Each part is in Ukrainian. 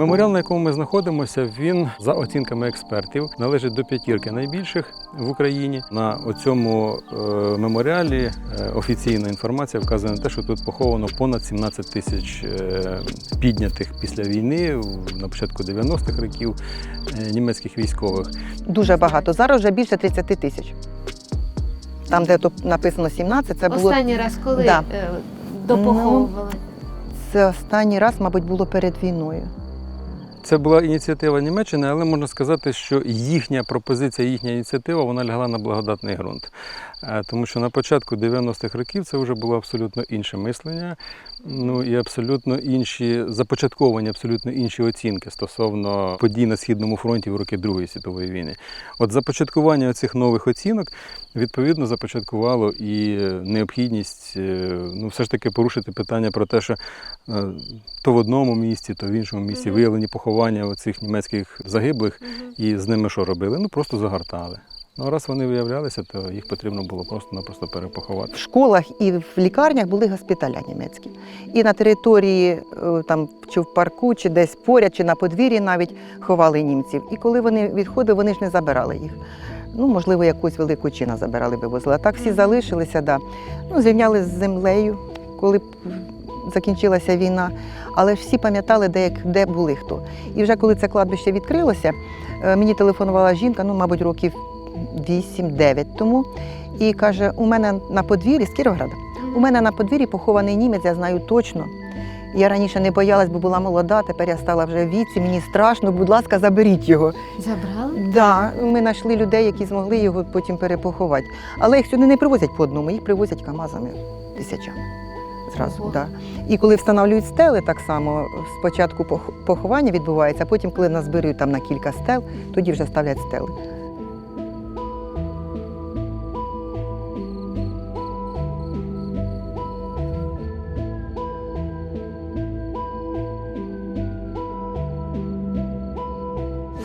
Меморіал, на якому ми знаходимося, він за оцінками експертів належить до п'ятірки найбільших в Україні. На цьому меморіалі е, офіційна інформація вказує на те, що тут поховано понад 17 тисяч е, піднятих після війни на початку 90-х років е, німецьких військових. Дуже багато. Зараз вже більше 30 тисяч. Там, де тут написано 17, це було Останній раз, коли Да. е, допоховували. це останній раз, мабуть, було перед війною. Це була ініціатива Німеччини, але можна сказати, що їхня пропозиція, їхня ініціатива вона лягла на благодатний ґрунт. Е, Тому що на початку 90-х років це вже було абсолютно інше мислення, ну і абсолютно інші започатковані абсолютно інші оцінки стосовно подій на східному фронті в роки Другої світової війни. От започаткування цих нових оцінок відповідно започаткувало і необхідність е, ну, все ж таки порушити питання про те, що е, то в одному місці, то в іншому місці Мгм. виявлені поховання оцих німецьких загиблих, Мгм. і з ними що робили? Ну просто загортали. Ну раз вони виявлялися, то їх потрібно було просто-напросто перепоховати. В школах і в лікарнях були госпіталя німецькі. І на території е, там чи в парку, чи десь поряд, чи на подвір'ї навіть ховали німців. І коли вони відходили, вони ж не забирали їх. Ну, можливо, якусь велику чина забирали, вивозили. А так всі залишилися, да. ну, зрівняли з землею, коли закінчилася війна. Але всі пам'ятали, де, де були хто. І вже коли це кладбище відкрилося, е, мені телефонувала жінка, ну, мабуть, років 8-9 тому. І каже: у мене на подвір'ї з Кіровграда. У мене на подвір'ї похований німець, я знаю точно. Я раніше не боялась, бо була молода, тепер я стала вже в віці, мені страшно, будь ласка, заберіть його. Забрали? Да, ми знайшли людей, які змогли його потім перепоховати. Але їх сюди не привозять по одному, їх привозять камазами тисячами. Зразу, Ого. да. І коли встановлюють стели, так само спочатку поховання відбувається, а потім, коли назбирають там на кілька стел, тоді вже ставлять стели.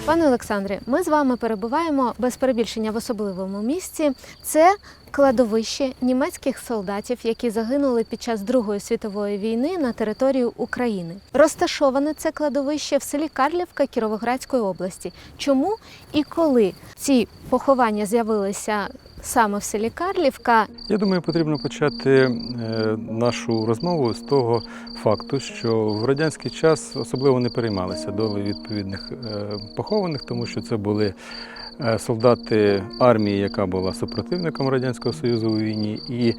Пане Олександре, ми з вами перебуваємо без перебільшення в особливому місці. Це кладовище німецьких солдатів, які загинули під час Другої світової війни на територію України. Розташоване це кладовище в селі Карлівка Кіровоградської області. Чому і коли ці поховання з'явилися саме в селі Карлівка? Я думаю, потрібно почати е, нашу розмову з того факту, що в радянський час особливо не переймалися долею відповідних е, похованих, тому що це були е, солдати армії, яка була супротивником Радянського Союзу у війні. І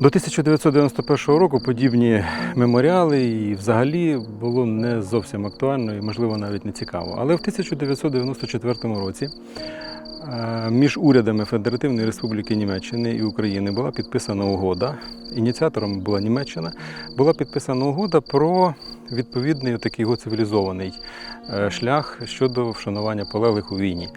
до 1991 року подібні меморіали і взагалі було не зовсім актуально і, можливо, навіть не цікаво. Але в 1994 році Між урядами Федеративної Республіки Німеччини і України була підписана угода. Ініціатором була Німеччина. Була підписана угода про відповідний такий його цивілізований е, шлях щодо вшанування полеглих у війні.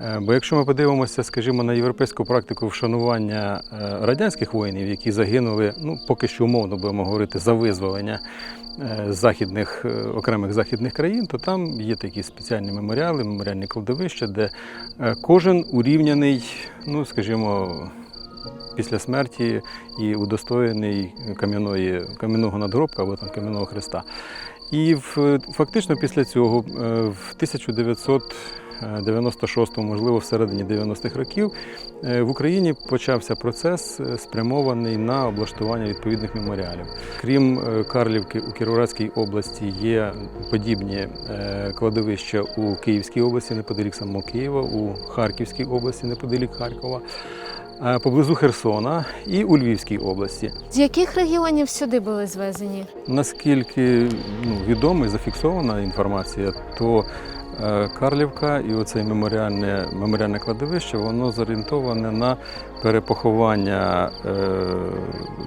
Е, Бо якщо ми подивимося, скажімо, на європейську практику вшанування е, радянських воїнів, які загинули, ну поки що умовно будемо говорити, за визволення е, Е, західних, е, окремих західних країн, то там є такі спеціальні меморіали, меморіальні кладовища, де е, кожен урівняний, ну скажімо, після смерті і удостоєний кам'яної кам'яного надгробка або там кам'яного хреста. І фактично після цього в 1900 96-му, можливо, всередині 90-х років е, в Україні почався процес, е, спрямований на облаштування відповідних меморіалів. Крім е, Карлівки, у Кіровоградській області є подібні кладовища у Київській області, неподалік самого Києва, у Харківській області, неподалік Харкова. Поблизу Херсона і у Львівській області. З яких регіонів сюди були звезені? Наскільки ну, відома і зафіксована інформація, то Карлівка і оце меморіальне, меморіальне кладовище, воно зорієнтоване на перепоховання е,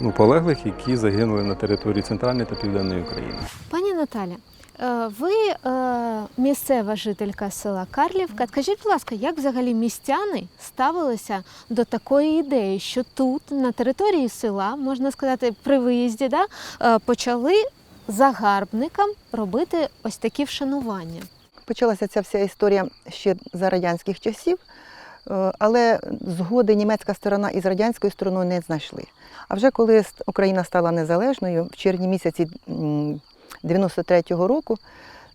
ну, полеглих, які загинули на території Центральної та Південної України. Пані Наталя, е, ви е, місцева жителька села Карлівка. Скажіть, будь ласка, як взагалі містяни ставилися до такої ідеї, що тут, на території села, можна сказати, при виїзді, да, е, почали загарбникам робити ось такі вшанування? Почалася ця вся історія ще за радянських часів, е, але згоди німецька сторона із радянською стороною не знайшли. А вже коли Україна стала незалежною, в червні місяці м, 93-го року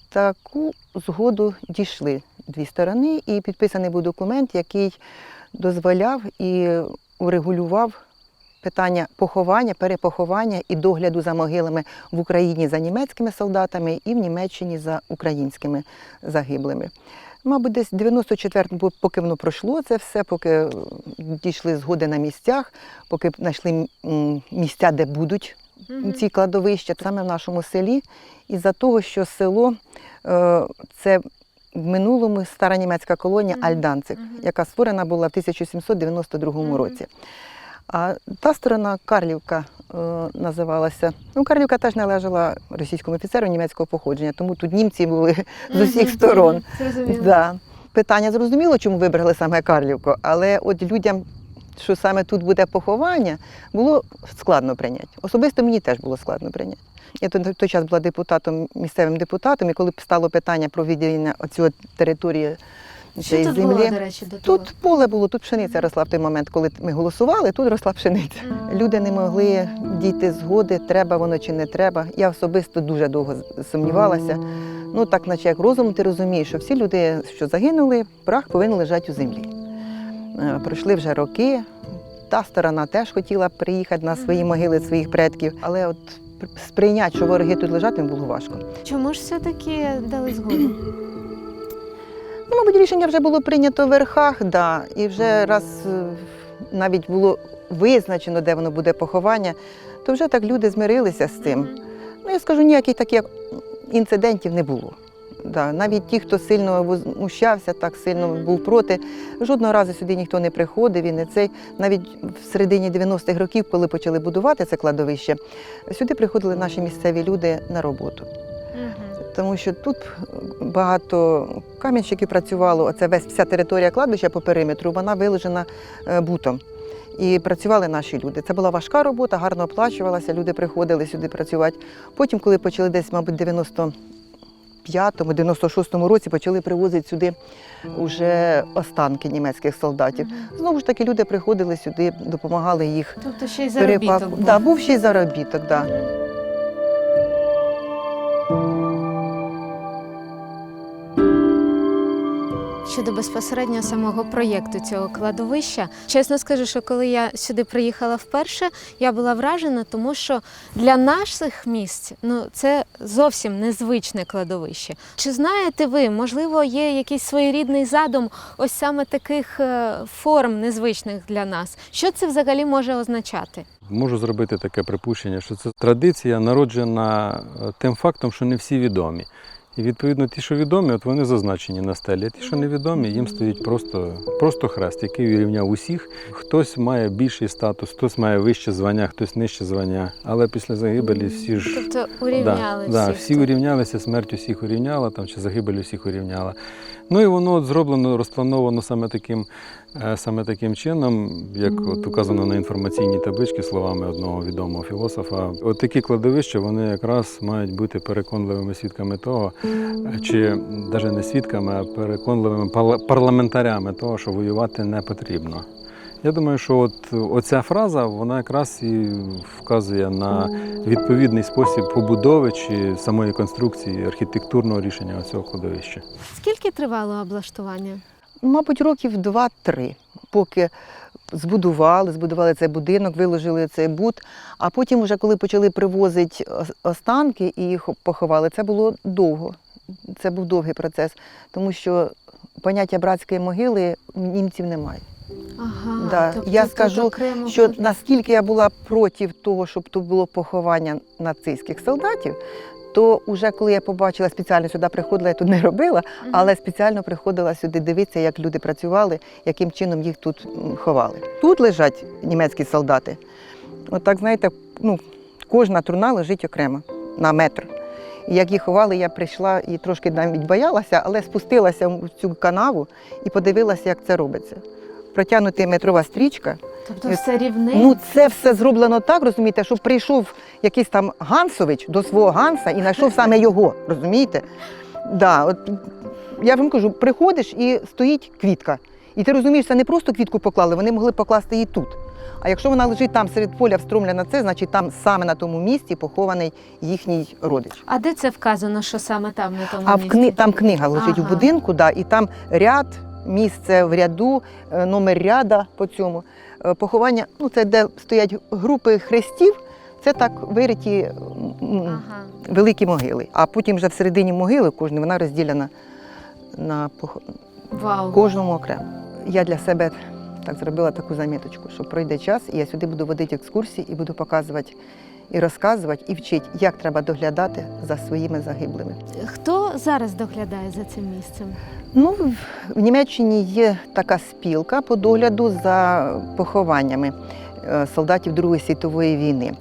таку згоду дійшли дві сторони, і підписаний був документ, який дозволяв і урегулював питання поховання, перепоховання і догляду за могилами в Україні за німецькими солдатами і в Німеччині за українськими загиблими. Мабуть, десь 94-му, поки воно пройшло це все, поки дійшли згоди на місцях, поки знайшли місця, де будуть ці кладовища, саме в нашому селі, із-за того, що село е, це в минулому стара німецька колонія Альданцик, яка створена була в 1792 році. А та сторона Карлівка е, називалася. Ну, Карлівка теж належала російському офіцеру німецького походження, тому тут німці були з усіх сторон. Зрозуміло. Да. Питання зрозуміло, чому вибрали саме Карлівку, але от людям, що саме тут буде поховання, було складно прийняти. Особисто мені теж було складно прийняти. Я то- в той час була депутатом, місцевим депутатом, і коли стало питання про відділення цієї території Що тут землі. було, до речі, до того? Тут поле було, тут пшениця росла в той момент, коли ми голосували, тут росла пшениця. Люди не могли дійти згоди, треба воно чи не треба. Я особисто дуже довго сумнівалася. Ну так, наче як розум, ти розумієш, що всі люди, що загинули, прах повинен лежати у землі. Е, Пройшли вже роки. Та сторона теж хотіла приїхати на свої могили своїх предків, але от сприйняти, що вороги тут лежать, їм було важко. Чому ж все-таки дали згоду? Ну, мабуть, рішення вже було прийнято в верхах, да, і вже раз е, навіть було визначено, де воно буде поховання, то вже так люди змирилися з цим. Ну, я скажу, ніяких таких інцидентів не було. Да, навіть ті, хто сильно возмущався, так сильно був проти, жодного разу сюди ніхто не приходив. І не цей. Навіть в середині 90-х років, коли почали будувати це кладовище, сюди приходили наші місцеві люди на роботу. Тому що тут багато кам'янщиків працювало. Оце весь вся територія кладбища по периметру, вона виложена е, бутом. І працювали наші люди. Це була важка робота, гарно оплачувалася, люди приходили сюди працювати. Потім, коли почали десь, мабуть, 95-му, 96-му році почали привозити сюди вже останки німецьких солдатів. Знову ж таки, люди приходили сюди, допомагали їх. Тобто ще й заробіток перепак- був. Да, був ще й заробіток, да. Щодо безпосередньо самого проєкту цього кладовища, чесно скажу, що коли я сюди приїхала вперше, я була вражена, тому що для наших місць ну це зовсім незвичне кладовище. Чи знаєте ви, можливо, є якийсь своєрідний задум ось саме таких е, форм незвичних для нас? Що це взагалі може означати? Можу зробити таке припущення, що це традиція народжена е, тим фактом, що не всі відомі. І відповідно ті, що відомі, от вони зазначені на стелі. А ті, що невідомі, їм стоїть просто, просто хрест, який урівняв усіх. Хтось має більший статус, хтось має вище звання, хтось нижче звання. Але після загибелі всі ж Тобто урівняли да, да, всі урівнялися, смерть усіх урівняла, там, чи загибель усіх урівняла. Ну і воно от зроблено, розплановано саме таким, е, саме таким чином, як от указано на інформаційній табличці словами одного відомого філософа. От такі кладовища вони якраз мають бути переконливими свідками того, чи навіть не свідками, а переконливими парламентарями того, що воювати не потрібно. Я думаю, що от оця фраза вона якраз і вказує на відповідний спосіб побудови чи самої конструкції архітектурного рішення цього кладовища. Скільки тривало облаштування? Мабуть, років два-три, поки збудували, збудували цей будинок, виложили цей бут. А потім, вже коли почали привозити останки і їх поховали, це було довго. Це був довгий процес, тому що поняття братської могили німців немає. Ага, Да, тобто я скажу, окремо Що наскільки я була проти того, щоб тут було поховання нацистських солдатів, то вже коли я побачила, спеціально сюди приходила, я тут не робила, але спеціально приходила сюди дивитися, як люди працювали, яким чином їх тут ховали. Тут лежать німецькі солдати. Отак, знаєте, ну, кожна труна лежить окремо на метр. І як їх ховали, я прийшла і трошки навіть боялася, але спустилася в цю канаву і подивилася, як це робиться. Протягнута метрова стрічка. Тобто Е, все рівне. Ну, це все зроблено так, розумієте, щоб прийшов якийсь там Гансович до свого Ганса і знайшов саме його, розумієте? Да, от, я вам кажу, приходиш і стоїть квітка. І ти розумієш, це не просто квітку поклали, вони могли покласти її тут. А якщо вона лежить там серед поля встромлена це, значить там саме на тому місці похований їхній родич. А де це вказано, що саме там на тому А в місці? кни... там книга лежить Ага. у будинку, да, і там ряд, місце в ряду, е, номер ряда по цьому. Е, Поховання, ну це де стоять групи хрестів, це так вириті Ага. великі могили. А потім вже всередині могили кожна вона розділена на пох... Вау. кожному окремо. Я для себе так зробила таку заміточку, що пройде час, і я сюди буду водити екскурсії і буду показувати і розказувати, і вчити, як треба доглядати за своїми загиблими. Хто зараз доглядає за цим місцем? Ну, в- Німеччині є така спілка по догляду за похованнями е, солдатів Другої світової війни.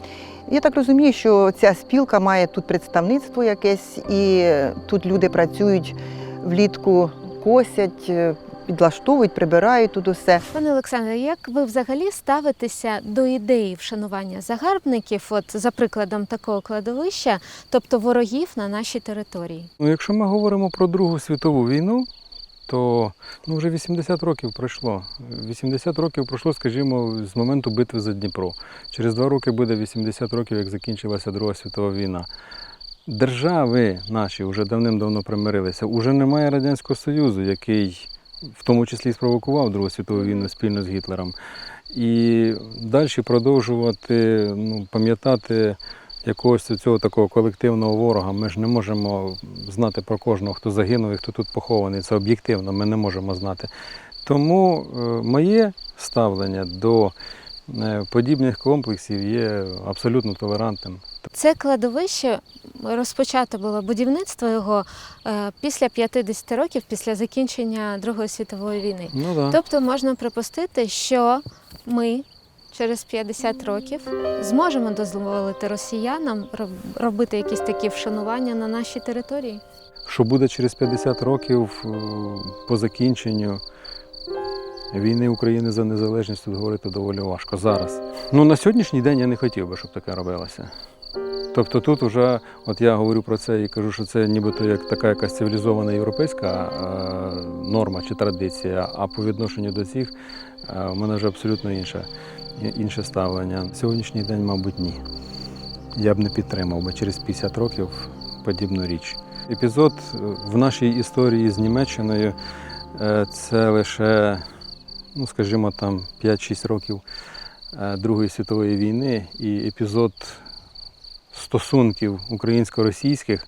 Я так розумію, що ця спілка має тут представництво якесь, і тут люди працюють влітку, косять, е, підлаштовують, прибирають тут усе. Пане Олександре, як ви взагалі ставитеся до ідеї вшанування загарбників, от за прикладом такого кладовища, тобто ворогів на нашій території? Ну, якщо ми говоримо про Другу світову війну, то ну, вже 80 років пройшло. 80 років пройшло, скажімо, з моменту битви за Дніпро. Через два роки буде 80 років, як закінчилася Друга світова війна. Держави наші вже давним-давно примирилися. Уже немає Радянського Союзу, який в тому числі спровокував Другу світову війну спільно з Гітлером. І далі продовжувати ну, пам'ятати якогось цього такого колективного ворога. Ми ж не можемо знати про кожного, хто загинув і хто тут похований. Це об'єктивно, ми не можемо знати. Тому е, моє ставлення до е, подібних комплексів є абсолютно толерантним. Це кладовище розпочато було будівництво його е, після 50 років після закінчення Другої світової війни. Ну да. Тобто можна припустити, що ми через 50 років зможемо дозволити росіянам робити якісь такі вшанування на нашій території. Що буде через 50 років е, по закінченню війни України за незалежність, тут говорити доволі важко зараз. Ну на сьогоднішній день я не хотів би, щоб таке робилося. Тобто тут вже, от я говорю про це і кажу, що це нібито як така якась цивілізована європейська е, норма чи традиція, а по відношенню до цих е, в мене вже абсолютно інше, інше ставлення. Сьогоднішній день, мабуть, ні. Я б не підтримав би через 50 років подібну річ. Епізод е, в нашій історії з Німеччиною це лише, ну скажімо, там 5-6 років Другої світової війни і епізод стосунків українсько-російських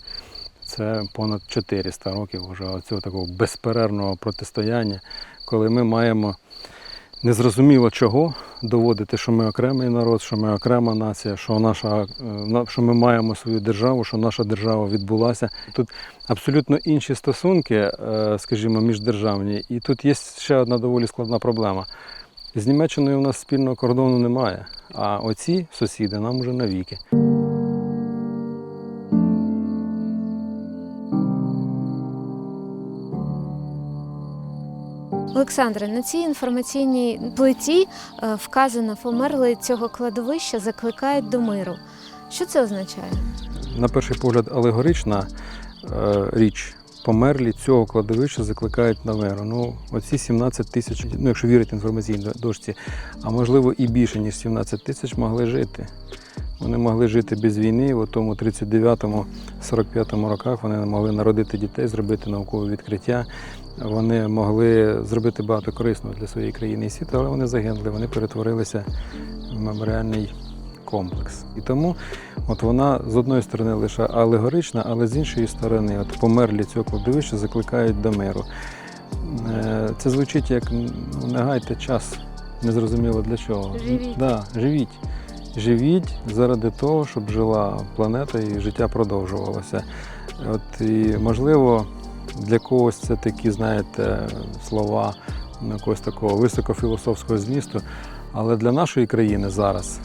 це понад 400 років вже цього такого безперервного протистояння, коли ми маємо незрозуміло чого доводити, що ми окремий народ, що ми окрема нація, що наша е, що ми маємо свою державу, що наша держава відбулася. Тут абсолютно інші стосунки, е, скажімо, міждержавні. І тут є ще одна доволі складна проблема. З Німеччиною у нас спільного кордону немає, а оці сусіди нам уже навіки. Олександре, на цій інформаційній плиті е, вказано померли цього кладовища закликають до миру. Що це означає? на перший погляд, алегорична е, річ. Померлі цього кладовища закликають на миру. Ну, оці 17 тисяч, ну якщо вірити інформаційній дошці, а можливо і більше, ніж 17 тисяч могли жити. Вони могли жити без війни, в тому 39-му, 45-му роках вони могли народити дітей, зробити наукове відкриття. Вони могли зробити багато корисного для своєї країни і світу, але вони загинули, вони перетворилися в меморіальний комплекс. І тому От вона з одної сторони лише алегорична, але з іншої сторони, от померлі цього кладовища закликають до миру. Е, Це звучить як ну, не гайте час, незрозуміло для чого. Живіть. Да, живіть. Живіть заради того, щоб жила планета і життя продовжувалося. От і можливо, для когось це такі, знаєте, слова якогось такого високофілософського змісту. Але для нашої країни зараз,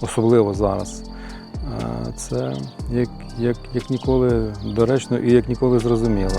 особливо зараз, е, це як, як, як ніколи доречно і як ніколи зрозуміло.